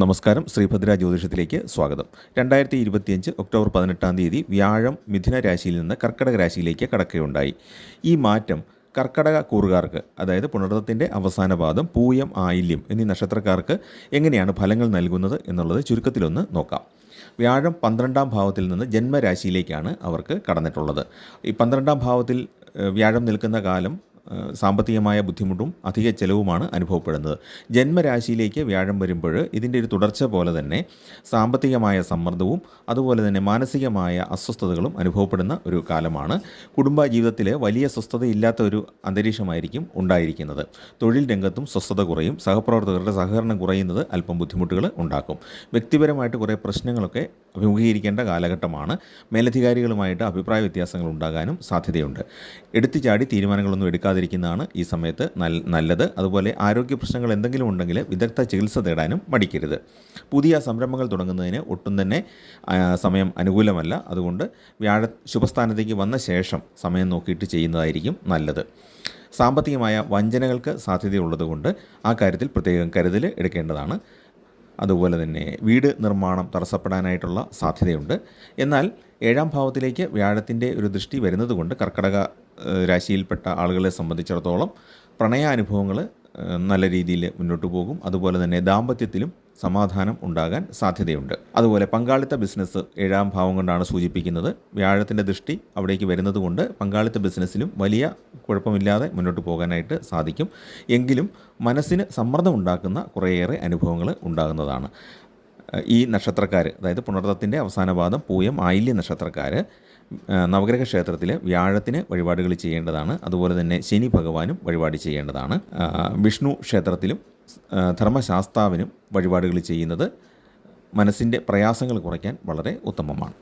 നമസ്കാരം. ശ്രീഭദ്ര ജ്യോതിഷത്തിലേക്ക് സ്വാഗതം. രണ്ടായിരത്തി ഇരുപത്തിയഞ്ച് ഒക്ടോബർ പതിനെട്ടാം തീയതി വ്യാഴം മിഥുന രാശിയിൽ നിന്ന് കർക്കടക രാശിയിലേക്ക് കടക്കുകയുണ്ടായി. ഈ മാറ്റം കർക്കടക കൂറുകാർക്ക് അതായത് പുണർത്തത്തിന്റെ അവസാന പാദം പൂയം ആയില്യം എന്നീ നക്ഷത്രക്കാർക്ക് എങ്ങനെയാണ് ഫലങ്ങൾ നൽകുന്നത് എന്നുള്ളത് ചുരുക്കത്തിലൊന്ന് നോക്കാം. വ്യാഴം പന്ത്രണ്ടാം ഭാവത്തിൽ നിന്ന് ജന്മരാശിയിലേക്കാണ് അവർക്ക് കടന്നിട്ടുള്ളത്. ഈ പന്ത്രണ്ടാം ഭാവത്തിൽ വ്യാഴം നിൽക്കുന്ന കാലം സാമ്പത്തികമായ ബുദ്ധിമുട്ടും അധിക ചെലവുമാണ് അനുഭവപ്പെടുന്നത്. ജന്മരാശിയിലേക്ക് വ്യാഴം വരുമ്പോൾ ഇതിന്റെ ഒരു തുടർച്ച പോലെ തന്നെ സാമ്പത്തികമായ സമ്മർദ്ദവും അതുപോലെ തന്നെ മാനസികമായ അസ്വസ്ഥതകളും അനുഭവപ്പെടുന്ന ഒരു കാലമാണ്. കുടുംബ ജീവിതത്തിൽ വലിയ സ്വസ്ഥതയില്ലാത്ത ഒരു അന്തരീക്ഷമായിരിക്കും ഉണ്ടായിരിക്കുന്നത്. തൊഴിൽ രംഗത്തും സ്വസ്ഥത കുറയും. സഹപ്രവർത്തകരുടെ സഹകരണം കുറയുന്നത് അല്പം ബുദ്ധിമുട്ടുകൾ ഉണ്ടാക്കും. വ്യക്തിപരമായിട്ട് കുറേ പ്രശ്നങ്ങളൊക്കെ അഭിമുഖീകരിക്കേണ്ട കാലഘട്ടമാണ്. മേലധികാരികളുമായിട്ട് അഭിപ്രായ വ്യത്യാസങ്ങൾ ഉണ്ടാകാനും സാധ്യതയുണ്ട്. എടുത്തുചാടി തീരുമാനങ്ങളൊന്നും എടുക്കാതിരിക്കുന്നതാണ് ഈ സമയത്ത് നല്ലത്. അതുപോലെ ആരോഗ്യ പ്രശ്നങ്ങൾ എന്തെങ്കിലും ഉണ്ടെങ്കിൽ വിദഗ്ധ ചികിത്സ തേടാനും മടിക്കരുത്. പുതിയ സംരംഭങ്ങൾ തുടങ്ങുന്നതിന് ഒട്ടും തന്നെ സമയം അനുകൂലമല്ല. അതുകൊണ്ട് വ്യാഴ ശുഭസ്ഥാനത്തേക്ക് വന്ന ശേഷം സമയം നോക്കിയിട്ട് ചെയ്യുന്നതായിരിക്കും നല്ലത്. സാമ്പത്തികമായ വഞ്ചനകൾക്ക് സാധ്യതയുള്ളതുകൊണ്ട് ആ കാര്യത്തിൽ പ്രത്യേകം കരുതൽ എടുക്കേണ്ടതാണ്. അതുപോലെ തന്നെ വീട് നിർമ്മാണം തടസ്സപ്പെടാനായിട്ടുള്ള സാധ്യതയുണ്ട്. എന്നാൽ ഏഴാം ഭാവത്തിലേക്ക് വ്യാഴത്തിന്റെ ഒരു ദൃഷ്ടി വരുന്നതുകൊണ്ട് കർക്കടക രാശിയിൽപ്പെട്ട ആളുകളെ സംബന്ധിച്ചിടത്തോളം പ്രണയാനുഭവങ്ങൾ നല്ല രീതിയിൽ മുന്നോട്ട് പോകും. അതുപോലെ തന്നെ ദാമ്പത്യത്തിലും സമാധാനം ഉണ്ടാകാൻ സാധ്യതയുണ്ട്. അതുപോലെ പങ്കാളിത്ത ബിസിനസ് ഏഴാം ഭാവം കൊണ്ടാണ് സൂചിപ്പിക്കുന്നത്. വ്യാഴത്തിന്റെ ദൃഷ്ടി അവിടേക്ക് വരുന്നതുകൊണ്ട് പങ്കാളിത്ത ബിസിനസ്സിലും വലിയ കുഴപ്പമില്ലാതെ മുന്നോട്ട് പോകാനായിട്ട് സാധിക്കും. എങ്കിലും മനസ്സിന് സമ്മർദ്ദം ഉണ്ടാക്കുന്ന കുറേയേറെ അനുഭവങ്ങൾ ഉണ്ടാകുന്നതാണ്. ഈ നക്ഷത്രക്കാർ അതായത് പുണർത്തത്തിന്റെ അവസാന പാദം പൂയം ആയില്യ നക്ഷത്രക്കാർ നവഗ്രഹ ക്ഷേത്രത്തിൽ വ്യാഴത്തിന് വഴിപാടുകൾ ചെയ്യേണ്ടതാണ്. അതുപോലെ തന്നെ ശനി ഭഗവാനും വഴിപാട് ചെയ്യേണ്ടതാണ്. വിഷ്ണു ക്ഷേത്രത്തിലും ധർമ്മശാസ്താവിനും വഴിപാടുകൾ ചെയ്യുന്നത് മനസ്സിന്റെ പ്രയാസങ്ങൾ കുറയ്ക്കാൻ വളരെ ഉത്തമമാണ്.